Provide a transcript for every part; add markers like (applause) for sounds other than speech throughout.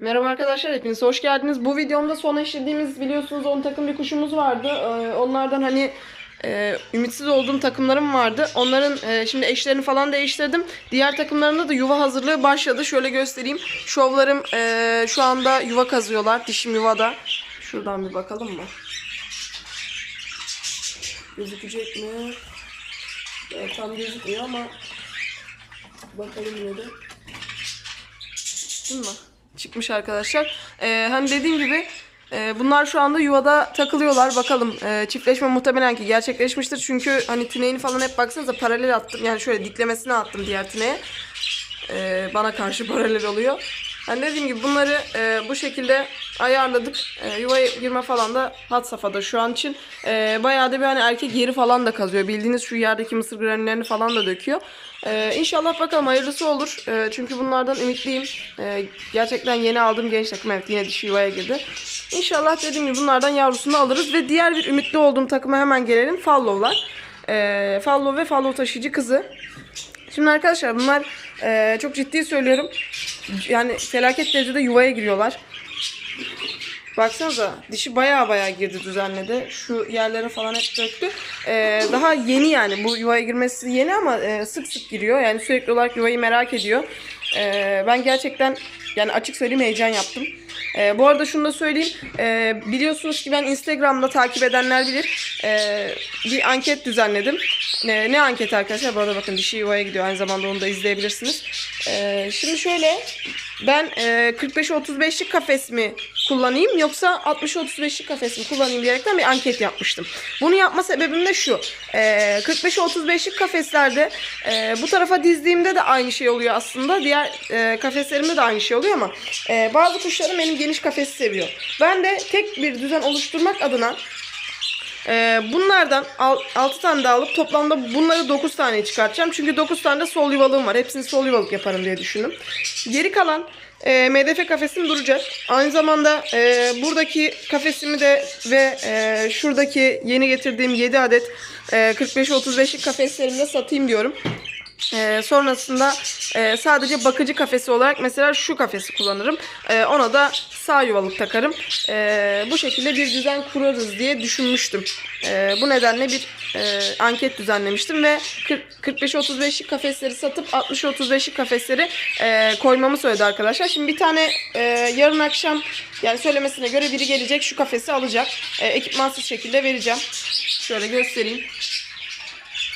Merhaba arkadaşlar hepiniz hoş geldiniz. Bu videomda son eşlediğimiz biliyorsunuz 10 takım bir kuşumuz vardı. Ee, onlardan hani e, ümitsiz olduğum takımlarım vardı. Onların e, şimdi eşlerini falan değiştirdim. Diğer takımlarında da yuva hazırlığı başladı. Şöyle göstereyim. Şovlarım e, şu anda yuva kazıyorlar. Dişim yuvada. Şuradan bir bakalım mı? Gözükecek mi? Evet, tam gözükmüyor ama bakalım yine de. Çıktın mı? Çıkmış arkadaşlar. Ee, hani dediğim gibi e, bunlar şu anda yuvada takılıyorlar. Bakalım e, çiftleşme muhtemelen ki gerçekleşmiştir. Çünkü hani tüneyini falan hep baksanıza paralel attım. Yani şöyle diklemesine attım diğer tüneye. Ee, bana karşı (laughs) paralel oluyor. Hani dediğim gibi bunları e, bu şekilde ayarladık. E, yuvaya girme falan da hat safhada şu an için. E, bayağı da bir hani erkek yeri falan da kazıyor. Bildiğiniz şu yerdeki mısır granüllerini falan da döküyor. E, inşallah bakalım hayırlısı olur. E, çünkü bunlardan ümitliyim. E, gerçekten yeni aldığım genç takım evet yine dişi yuvaya girdi. İnşallah dediğim gibi bunlardan yavrusunu alırız. Ve diğer bir ümitli olduğum takıma hemen gelelim. Fallow'lar. E, Fallow ve Fallow taşıyıcı kızı. Şimdi arkadaşlar bunlar e, çok ciddi söylüyorum. Yani felaket derecede yuvaya giriyorlar. Baksanıza dişi baya baya girdi düzenledi. Şu yerlere falan hep döktü. E, daha yeni yani bu yuvaya girmesi yeni ama e, sık sık giriyor. Yani sürekli olarak yuvayı merak ediyor. E, ben gerçekten yani açık söyleyeyim heyecan yaptım. E, bu arada şunu da söyleyeyim. E, biliyorsunuz ki ben Instagram'da takip edenler bilir. E, bir anket düzenledim. Ne, ne anket arkadaşlar? Bu arada bakın dişi yuvaya gidiyor. Aynı zamanda onu da izleyebilirsiniz. E, şimdi şöyle ben e, 45'e 35'lik kafes mi kullanayım yoksa 60'a 35'lik kafes mi kullanayım diyerekten bir anket yapmıştım. Bunu yapma sebebim de şu. E, 45'e 35'lik kafeslerde e, bu tarafa dizdiğimde de aynı şey oluyor aslında. Diğer e, kafeslerimde de aynı şey oluyor ama e, bazı kuşlarım benim geniş kafesi seviyor. Ben de tek bir düzen oluşturmak adına ee, bunlardan 6 tane daha alıp toplamda bunları 9 tane çıkartacağım. Çünkü 9 tane de sol yuvalığım var. Hepsini sol yuvalık yaparım diye düşündüm. Geri kalan e, MDF kafesim duracak. Aynı zamanda e, buradaki kafesimi de ve e, şuradaki yeni getirdiğim 7 adet e, 45-35'lik kafeslerimi de satayım diyorum. Ee, sonrasında e, sadece bakıcı kafesi olarak mesela şu kafesi kullanırım. Ee, ona da sağ yuvalık takarım. Ee, bu şekilde bir düzen kurarız diye düşünmüştüm. Ee, bu nedenle bir e, anket düzenlemiştim ve 45-35'lik kafesleri satıp 60-35'lik kafesleri e, koymamı söyledi arkadaşlar. Şimdi bir tane e, yarın akşam yani söylemesine göre biri gelecek şu kafesi alacak. E, ekipmansız şekilde vereceğim. Şöyle göstereyim.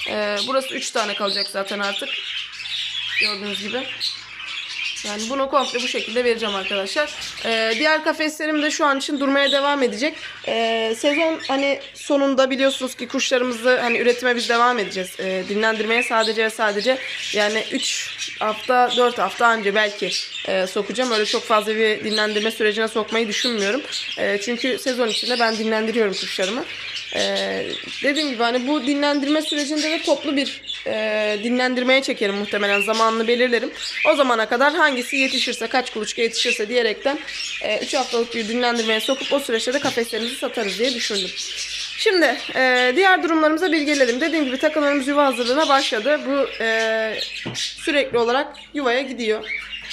Ee, burası 3 tane kalacak zaten artık. Gördüğünüz gibi. Yani bunu komple bu şekilde vereceğim arkadaşlar. Ee, diğer kafeslerim de şu an için durmaya devam edecek. Ee, sezon hani sonunda biliyorsunuz ki kuşlarımızı hani üretime biz devam edeceğiz. Ee, dinlendirmeye sadece sadece yani 3 hafta 4 hafta önce belki e, sokacağım. Öyle çok fazla bir dinlendirme sürecine sokmayı düşünmüyorum. E, çünkü sezon içinde ben dinlendiriyorum kuşlarımı. Ee, dediğim gibi hani bu dinlendirme sürecinde de toplu bir e, dinlendirmeye çekerim muhtemelen zamanını belirlerim. O zamana kadar hangisi yetişirse kaç kuluçka yetişirse diyerekten 3 haftalık bir dinlendirmeye sokup o süreçte de kafeslerimizi satarız diye düşündüm. Şimdi e, diğer durumlarımıza bir gelelim. Dediğim gibi takımlarımız yuva hazırlığına başladı. Bu e, sürekli olarak yuvaya gidiyor.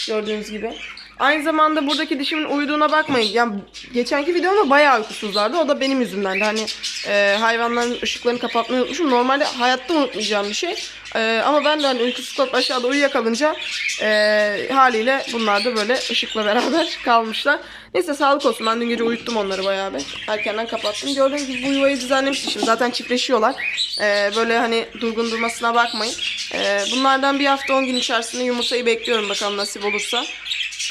Gördüğünüz gibi. Aynı zamanda buradaki dişimin uyuduğuna bakmayın. Yani geçenki videomda bayağı uykusuzlardı. O da benim yüzümdendi. Hani e, hayvanların ışıklarını kapatmayı unutmuşum. Normalde hayatta unutmayacağım bir şey. E, ama ben de hani uykusuz aşağıda uyuyakalınca e, haliyle bunlar da böyle ışıkla (laughs) beraber kalmışlar. Neyse sağlık olsun. Ben dün gece uyuttum onları bayağı bir. Erkenden kapattım. Gördüğünüz gibi bu yuvayı düzenlemiştim. Şimdi zaten çiftleşiyorlar. E, böyle hani durgun durmasına bakmayın. E, bunlardan bir hafta 10 gün içerisinde yumurtayı bekliyorum bakalım nasip olursa.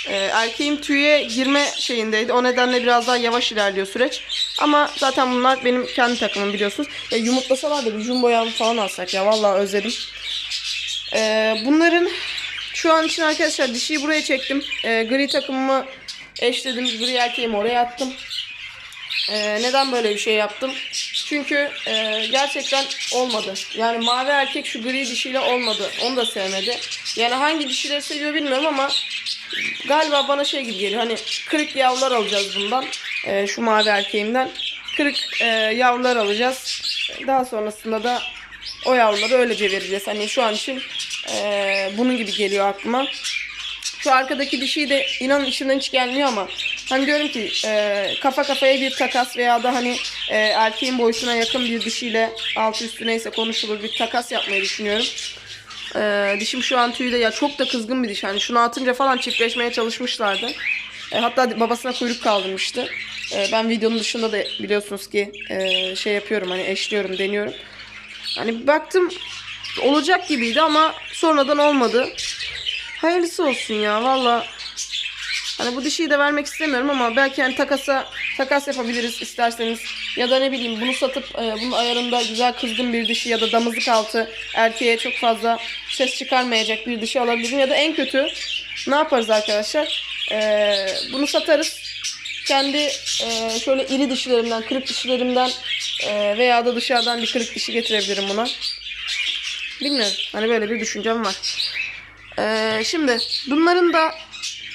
Ee, erkeğim tüye girme şeyindeydi. O nedenle biraz daha yavaş ilerliyor süreç. Ama zaten bunlar benim kendi takımım biliyorsunuz. Ya yumurtlasalar da bir jumbo yavru falan alsak ya. Vallahi özledim. Ee, bunların şu an için arkadaşlar dişiyi buraya çektim. Ee, gri takımımı eşledim. Gri erkeğimi oraya attım. Ee, neden böyle bir şey yaptım? Çünkü e, gerçekten olmadı. Yani mavi erkek şu gri dişiyle olmadı. Onu da sevmedi. Yani hangi dişileri seviyor bilmiyorum ama galiba bana şey gibi geliyor. Hani kırık yavrular alacağız bundan. E, şu mavi erkeğimden. Kırık e, yavrular alacağız. Daha sonrasında da o yavruları öylece vereceğiz. Hani şu an için e, bunun gibi geliyor aklıma. Şu arkadaki dişiyi de inanın içimden hiç gelmiyor ama hani diyorum ki e, kafa kafaya bir takas veya da hani e, erkeğin boyutuna yakın bir dişiyle altı üstü neyse konuşulur bir takas yapmayı düşünüyorum. E, dişim şu an tüyde ya çok da kızgın bir diş. Hani şunu atınca falan çiftleşmeye çalışmışlardı. E, hatta babasına kuyruk kaldırmıştı. E, ben videonun dışında da biliyorsunuz ki e, şey yapıyorum hani eşliyorum deniyorum. Hani baktım olacak gibiydi ama sonradan olmadı. Hayırlısı olsun ya valla. Hani bu dişiyi de vermek istemiyorum ama belki hani takasa takas yapabiliriz isterseniz. Ya da ne bileyim bunu satıp e, bunun ayarında güzel kızgın bir dişi ya da damızlık altı erkeğe çok fazla ses çıkarmayacak bir dişi alabilirim. Ya da en kötü ne yaparız arkadaşlar? E, bunu satarız. Kendi e, şöyle iri dişilerimden, kırık dişilerimden e, veya da dışarıdan bir kırık dişi getirebilirim buna. Bilmiyorum. Hani böyle bir düşüncem var. Ee, şimdi bunların da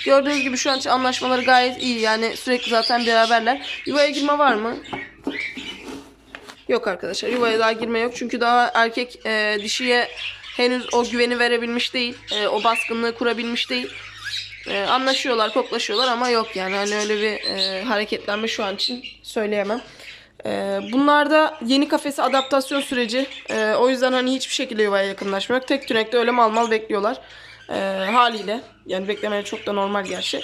gördüğünüz gibi şu an için anlaşmaları gayet iyi. Yani sürekli zaten beraberler. Yuvaya girme var mı? Yok arkadaşlar. Yuvaya daha girme yok. Çünkü daha erkek e, dişiye henüz o güveni verebilmiş değil. E, o baskınlığı kurabilmiş değil. E, anlaşıyorlar, koklaşıyorlar ama yok yani. Hani öyle bir e, hareketlenme şu an için söyleyemem. Ee, bunlarda yeni kafesi adaptasyon süreci. Ee, o yüzden hani hiçbir şekilde yuvaya yakınlaşmıyor. Tek tünekte öyle mal mal bekliyorlar. Ee, haliyle. Yani beklemeleri çok da normal gerçi.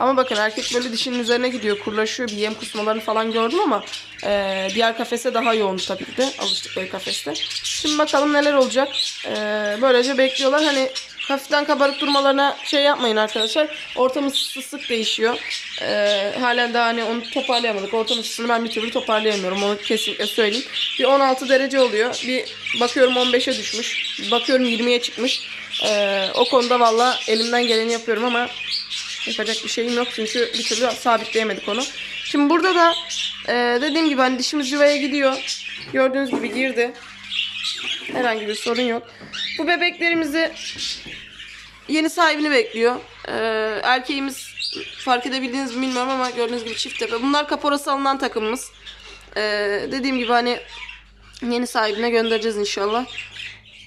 Ama bakın erkek böyle dişinin üzerine gidiyor. Kurlaşıyor. Bir yem kusmalarını falan gördüm ama e, diğer kafese daha yoğun tabii ki de. Alıştıkları kafeste. Şimdi bakalım neler olacak. Ee, böylece bekliyorlar. Hani hafiften kabarık durmalarına şey yapmayın arkadaşlar. Ortam ısısı sık değişiyor. Ee, halen daha hani onu toparlayamadık. Ortam ısısını ben bir türlü toparlayamıyorum. Onu kesinlikle söyleyeyim. Bir 16 derece oluyor. Bir bakıyorum 15'e düşmüş. Bir bakıyorum 20'ye çıkmış. Ee, o konuda valla elimden geleni yapıyorum ama yapacak bir şeyim yok. Çünkü bir türlü sabitleyemedik onu. Şimdi burada da e, dediğim gibi hani dişimiz yuvaya gidiyor. Gördüğünüz gibi girdi. Herhangi bir sorun yok. Bu bebeklerimizi yeni sahibini bekliyor. Ee, erkeğimiz fark edebildiğiniz mi bilmiyorum ama gördüğünüz gibi çift tepe. Bunlar kaporası alınan takımımız. Ee, dediğim gibi hani yeni sahibine göndereceğiz inşallah.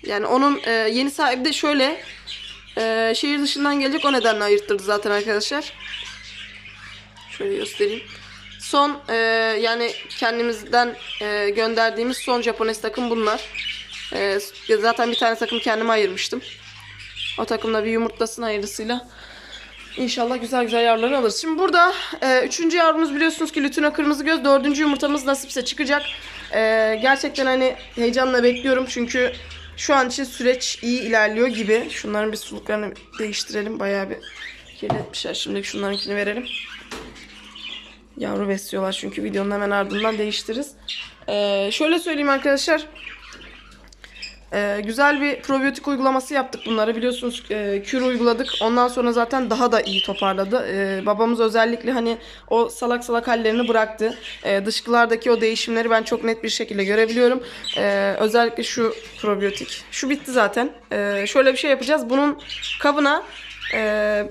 Yani onun e, yeni sahibi de şöyle e, şehir dışından gelecek o nedenle ayırttırdı zaten arkadaşlar. Şöyle göstereyim. Son e, yani kendimizden e, gönderdiğimiz son Japones takım bunlar. E, zaten bir tane takım kendime ayırmıştım. O takımda bir yumurtlasın hayırlısıyla. İnşallah güzel güzel yavruları alırız. Şimdi burada e, üçüncü yavrumuz biliyorsunuz ki Lütuna Kırmızı Göz. Dördüncü yumurtamız nasipse çıkacak. E, gerçekten hani heyecanla bekliyorum. Çünkü şu an için süreç iyi ilerliyor gibi. Şunların bir suluklarını değiştirelim. Bayağı bir kirletmişler. Şimdi şunlarınkini verelim. Yavru besliyorlar çünkü videonun hemen ardından değiştiririz. E, şöyle söyleyeyim arkadaşlar. Ee, güzel bir probiyotik uygulaması yaptık bunları. Biliyorsunuz e, kür uyguladık. Ondan sonra zaten daha da iyi toparladı. Ee, babamız özellikle hani o salak salak hallerini bıraktı. Ee, dışkılardaki o değişimleri ben çok net bir şekilde görebiliyorum. Ee, özellikle şu probiyotik. Şu bitti zaten. Ee, şöyle bir şey yapacağız. Bunun kabına e,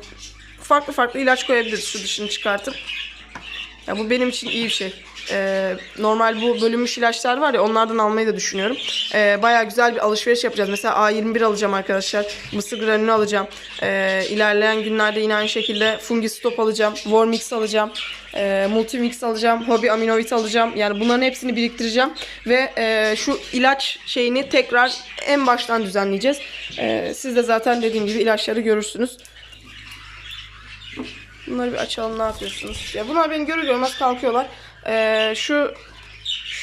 farklı farklı ilaç koyabiliriz. Şu dışını çıkartıp. Ya bu benim için iyi bir şey. Ee, normal bu bölünmüş ilaçlar var ya onlardan almayı da düşünüyorum. Ee, Baya güzel bir alışveriş yapacağız. Mesela A21 alacağım arkadaşlar. Mısır granülü alacağım. Ee, ilerleyen günlerde yine aynı şekilde fungi stop alacağım. Vormix alacağım. E, multimix alacağım. Hobi aminovit alacağım. Yani bunların hepsini biriktireceğim. Ve e, şu ilaç şeyini tekrar en baştan düzenleyeceğiz. E, siz de zaten dediğim gibi ilaçları görürsünüz. Bunları bir açalım ne yapıyorsunuz? Ya bunlar beni görür görmez kalkıyorlar. Ee, şu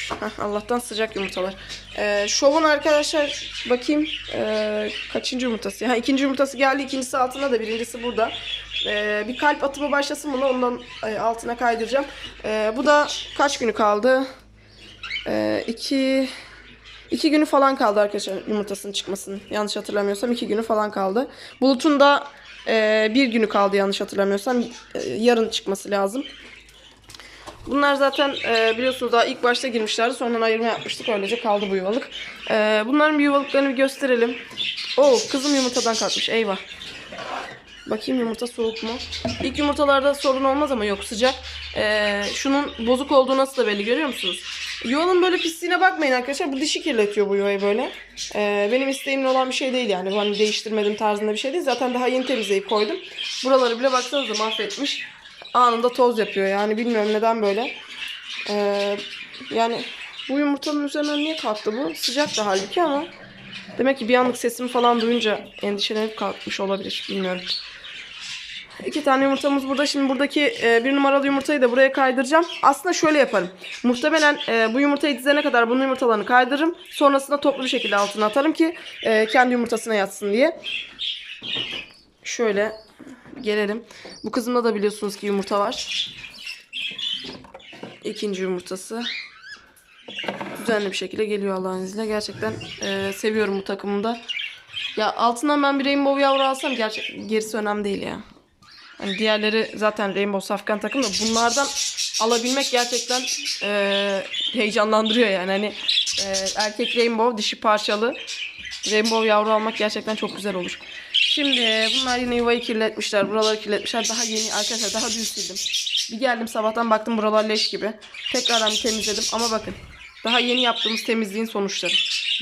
Heh, Allah'tan sıcak yumurtalar. Ee, şovun arkadaşlar bakayım ee, kaçıncı yumurtası? Ha ikinci yumurtası geldi. ikincisi altında da birincisi burada. Ee, bir kalp atımı başlasın buna ondan e, altına kaydıracağım. Ee, bu da kaç günü kaldı? Ee, iki iki günü falan kaldı arkadaşlar yumurtasının çıkmasının. Yanlış hatırlamıyorsam iki günü falan kaldı. Bulutun da e, bir günü kaldı yanlış hatırlamıyorsam. E, yarın çıkması lazım. Bunlar zaten e, biliyorsunuz daha ilk başta girmişlerdi. Sonradan ayırma yapmıştık. Öylece kaldı bu yuvalık. E, bunların bir yuvalıklarını bir gösterelim. Oo kızım yumurtadan kalkmış. Eyvah. Bakayım yumurta soğuk mu? İlk yumurtalarda sorun olmaz ama yok sıcak. E, şunun bozuk olduğu nasıl da belli görüyor musunuz? Yuvanın böyle pisliğine bakmayın arkadaşlar. Bu dişi kirletiyor bu yuvayı böyle. Ee, benim isteğimle olan bir şey değil yani. Hani değiştirmedim tarzında bir şey değil. Zaten daha yeni temizleyip koydum. Buraları bile baksanıza mahvetmiş. Anında toz yapıyor yani. Bilmiyorum neden böyle. Ee, yani bu yumurtanın üzerinden niye kalktı bu? Sıcak da halbuki ama. Demek ki bir anlık sesimi falan duyunca endişelenip kalkmış olabilir. Bilmiyorum. İki tane yumurtamız burada. Şimdi buradaki e, bir numaralı yumurtayı da buraya kaydıracağım. Aslında şöyle yaparım. Muhtemelen e, bu yumurtayı dizene kadar bunun yumurtalarını kaydırırım. Sonrasında toplu bir şekilde altına atarım ki e, kendi yumurtasına yatsın diye. Şöyle gelelim. Bu kızımda da biliyorsunuz ki yumurta var. İkinci yumurtası. Düzenli bir şekilde geliyor Allah'ın izniyle. Gerçekten e, seviyorum bu takımı da. Ya altından ben bir rainbow yavru alsam gerçek gerisi önemli değil ya. Hani diğerleri zaten Rainbow Safkan takım da bunlardan alabilmek gerçekten e, heyecanlandırıyor yani. Hani e, erkek Rainbow dişi parçalı Rainbow yavru almak gerçekten çok güzel olur. Şimdi bunlar yine yuvayı kirletmişler. Buraları kirletmişler. Daha yeni arkadaşlar daha dün sildim. Bir geldim sabahtan baktım buralar leş gibi. Tekrardan temizledim ama bakın. Daha yeni yaptığımız temizliğin sonuçları.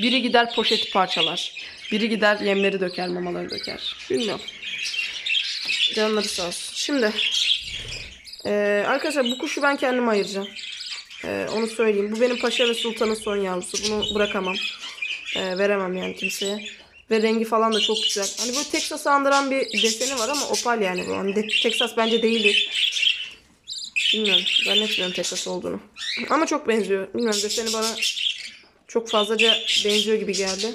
Biri gider poşeti parçalar. Biri gider yemleri döker, mamaları döker. Bilmiyorum. Canları sağ olsun. Şimdi eee, arkadaşlar bu kuşu ben kendim ayıracağım. Eee, onu söyleyeyim. Bu benim Paşa ve Sultan'ın son yavrusu. Bunu bırakamam. Eee, veremem yani kimseye. Ve rengi falan da çok güzel. Hani böyle Texas'ı andıran bir deseni var ama opal yani bu. Hani Texas bence değildir. Bilmiyorum. Zannetmiyorum Texas olduğunu. Ama çok benziyor. Bilmiyorum deseni bana çok fazlaca benziyor gibi geldi.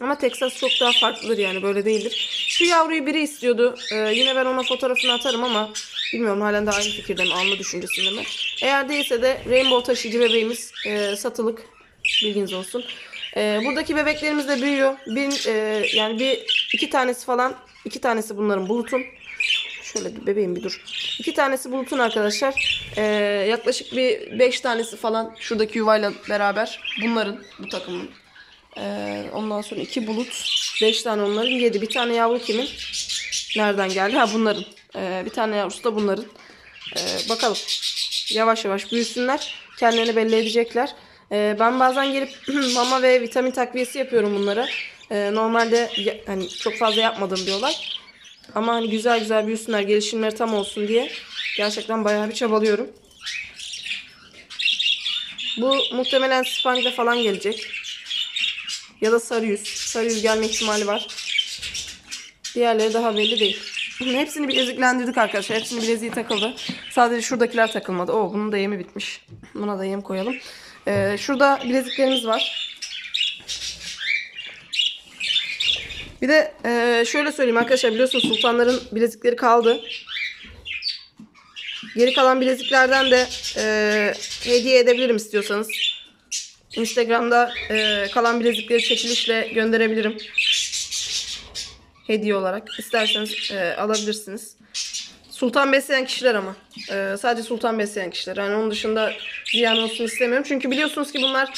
Ama Texas çok daha farklıdır yani böyle değildir. Şu yavruyu biri istiyordu. Ee, yine ben ona fotoğrafını atarım ama bilmiyorum halen de aynı fikirde mi alma düşüncesinde mi. Eğer değilse de Rainbow taşıyıcı bebeğimiz e, satılık. Bilginiz olsun. E, buradaki bebeklerimiz de büyüyor. Bir, e, yani bir iki tanesi falan iki tanesi bunların bulutun. Şöyle bir bebeğim bir dur. İki tanesi bulutun arkadaşlar. Ee, yaklaşık bir beş tanesi falan şuradaki yuvayla beraber bunların bu takımın. Ee, ondan sonra iki bulut. Beş tane onların. Yedi. Bir tane yavru kimin? Nereden geldi? Ha bunların. Ee, bir tane yavrusu da bunların. Ee, bakalım. Yavaş yavaş büyüsünler. Kendilerini belli edecekler. Ee, ben bazen gelip (clears throat) mama ve vitamin takviyesi yapıyorum bunlara. Ee, normalde hani çok fazla yapmadığım bir olay. Ama hani güzel güzel büyüsünler, gelişimleri tam olsun diye gerçekten bayağı bir çabalıyorum. Bu muhtemelen Spangle falan gelecek. Ya da sarı yüz. Sarı yüz gelme ihtimali var. Diğerleri daha belli değil. Hepsini bileziklendirdik arkadaşlar. Hepsini bileziği takıldı. Sadece şuradakiler takılmadı. Oo bunun da yemi bitmiş. Buna da yem koyalım. Ee, şurada bileziklerimiz var. Bir de e, şöyle söyleyeyim arkadaşlar biliyorsunuz sultanların bilezikleri kaldı. Geri kalan bileziklerden de e, hediye edebilirim istiyorsanız. Instagram'da e, kalan bilezikleri çekilişle gönderebilirim. Hediye olarak. İsterseniz e, alabilirsiniz. Sultan besleyen kişiler ama. E, sadece sultan besleyen kişiler. Yani onun dışında ziyan olsun istemiyorum. Çünkü biliyorsunuz ki bunlar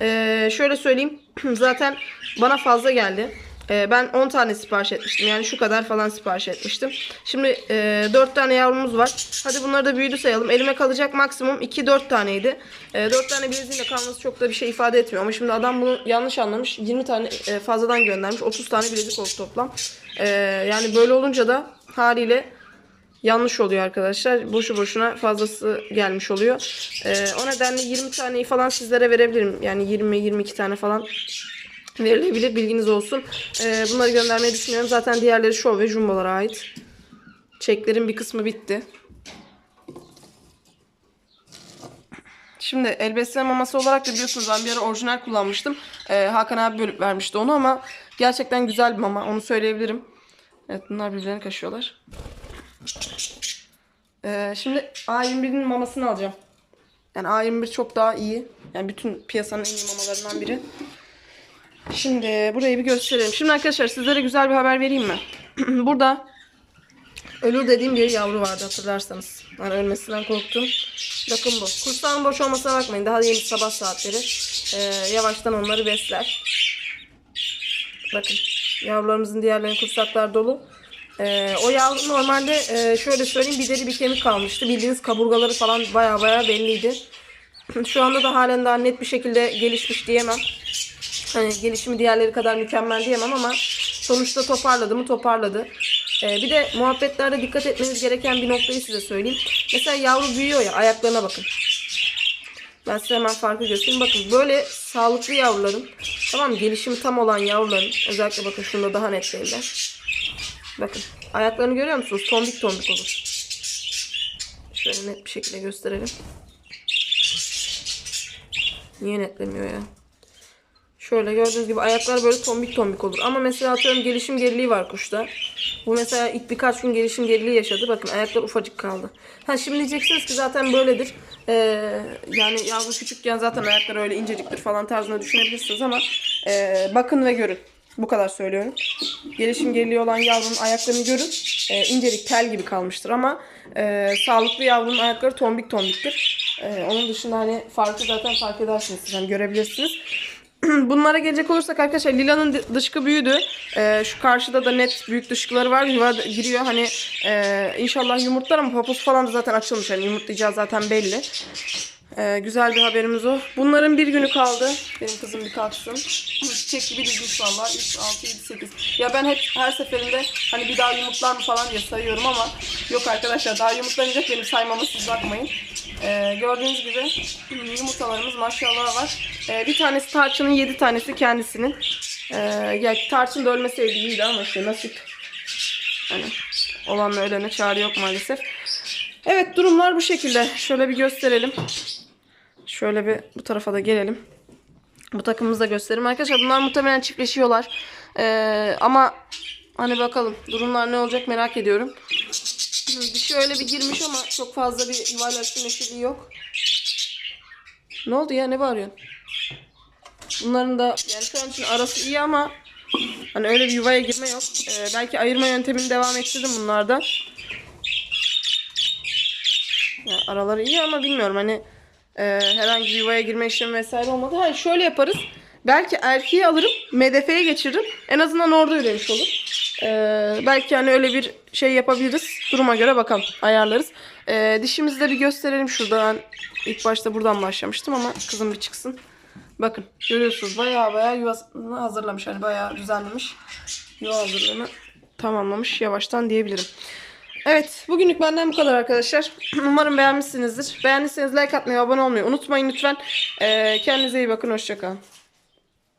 e, şöyle söyleyeyim. (clears throat) zaten bana fazla geldi. E, ben 10 tane sipariş etmiştim. Yani şu kadar falan sipariş etmiştim. Şimdi e, 4 tane yavrumuz var. Hadi bunları da büyüdü sayalım. Elime kalacak maksimum 2-4 taneydi. E, 4 tane bileziğin de kalması çok da bir şey ifade etmiyor. Ama şimdi adam bunu yanlış anlamış. 20 tane e, fazladan göndermiş. 30 tane bilezik oldu toplam. E, yani böyle olunca da haliyle yanlış oluyor arkadaşlar. Boşu boşuna fazlası gelmiş oluyor. Ee, o nedenle 20 taneyi falan sizlere verebilirim. Yani 20-22 tane falan verilebilir. Bilginiz olsun. Ee, bunları göndermeyi düşünüyorum. Zaten diğerleri show ve jumbolara ait. Çeklerin bir kısmı bitti. Şimdi el besleme maması olarak da biliyorsunuz ben bir ara orijinal kullanmıştım. Ee, Hakan abi bölüp vermişti onu ama gerçekten güzel bir mama. Onu söyleyebilirim. Evet bunlar birbirlerini kaşıyorlar. Ee, şimdi A21'in mamasını alacağım. Yani A21 çok daha iyi. Yani bütün piyasanın en iyi mamalarından biri. Şimdi burayı bir gösterelim. Şimdi arkadaşlar sizlere güzel bir haber vereyim mi? (clears throat) Burada ölür dediğim bir yavru vardı hatırlarsanız. Yani ölmesinden korktum. Bakın bu. Kursağın boş olmasına bakmayın. Daha yeni sabah saatleri. Ee, yavaştan onları besler. Bakın. Yavrularımızın diğerlerinin kursaklar dolu. Ee, o yavru normalde e, şöyle söyleyeyim bir deri bir kemik kalmıştı. Bildiğiniz kaburgaları falan baya baya belliydi. (clears throat) Şu anda da halen daha net bir şekilde gelişmiş diyemem. Hani gelişimi diğerleri kadar mükemmel diyemem ama sonuçta toparladı mı toparladı. Ee, bir de muhabbetlerde dikkat etmeniz gereken bir noktayı size söyleyeyim. Mesela yavru büyüyor ya ayaklarına bakın. Ben size hemen farkı göstereyim. Bakın böyle sağlıklı yavruların tamam? Gelişimi tam olan yavruların özellikle bakın şunda daha net belli. Bakın ayaklarını görüyor musunuz? Tombik tombik olur. Şöyle net bir şekilde gösterelim. Niye netlemiyor ya? Şöyle gördüğünüz gibi ayaklar böyle tombik tombik olur. Ama mesela atıyorum gelişim geriliği var kuşta. Bu mesela ilk birkaç gün gelişim geriliği yaşadı. Bakın ayaklar ufacık kaldı. Ha şimdi diyeceksiniz ki zaten böyledir. Ee, yani yavru küçükken zaten ayakları öyle inceciktir falan tarzında düşünebilirsiniz ama ee, bakın ve görün. Bu kadar söylüyorum. Gelişim geriliği olan yavrunun ayaklarını görün. Ee, incelik tel gibi kalmıştır ama ee, sağlıklı yavrunun ayakları tombik tombiktir. Ee, onun dışında hani farkı zaten fark edersiniz. siz, Hani görebilirsiniz. (clears throat) Bunlara gelecek olursak arkadaşlar Lila'nın dı- dışkı büyüdü. Ee, şu karşıda da net büyük dışkıları var. Yuva giriyor hani e, inşallah yumurtlar ama papusu falan da zaten açılmış. Hani yumurtlayacağı zaten belli. Ee, güzel bir haberimiz o. Bunların bir günü kaldı. Benim kızım bir kalksın. Çiçek gibi dizmiş valla. 3, 6, 7, 8. Ya ben hep her seferinde hani bir daha yumurtlar mı falan diye sayıyorum ama yok arkadaşlar daha yumurtlanacak benim saymama siz bakmayın. Ee, gördüğünüz gibi yumurtalarımız maşallah var. Ee, bir tanesi tarçının, 7 tanesi kendisinin. Ee, ya tarçın da ölmeseydi iyiydi ama işte nasip. Hani olanla ölene çare yok maalesef. Evet durumlar bu şekilde. Şöyle bir gösterelim. Şöyle bir bu tarafa da gelelim. Bu takımımızı da göstereyim. Arkadaşlar bunlar muhtemelen çiftleşiyorlar. Ee, ama hani bakalım durumlar ne olacak merak ediyorum. Bir şöyle bir girmiş ama çok fazla bir yuvarlak neşeli yok. Ne oldu ya ne bağırıyorsun? Bunların da yani şu an için arası iyi ama hani öyle bir yuvaya girme yok. Ee, belki ayırma yöntemini devam ettirdim bunlarda. Ya araları iyi ama bilmiyorum hani e, herhangi bir yuvaya girme işlemi vesaire olmadı. Ha şöyle yaparız. Belki erkeği alırım, MDF'ye geçiririm. En azından orada üremiş olur. E, belki hani öyle bir şey yapabiliriz. Duruma göre bakalım, ayarlarız. E, dişimizi de bir gösterelim şurada. Ben ilk başta buradan başlamıştım ama kızım bir çıksın. Bakın görüyorsunuz baya baya yuvasını hazırlamış. Hani baya düzenlemiş. Yuva hazırlığını tamamlamış yavaştan diyebilirim. Evet bugünlük benden bu kadar arkadaşlar. (clears throat) Umarım beğenmişsinizdir. Beğendiyseniz like atmayı, abone olmayı unutmayın lütfen. Ee, kendinize iyi bakın. Hoşçakalın.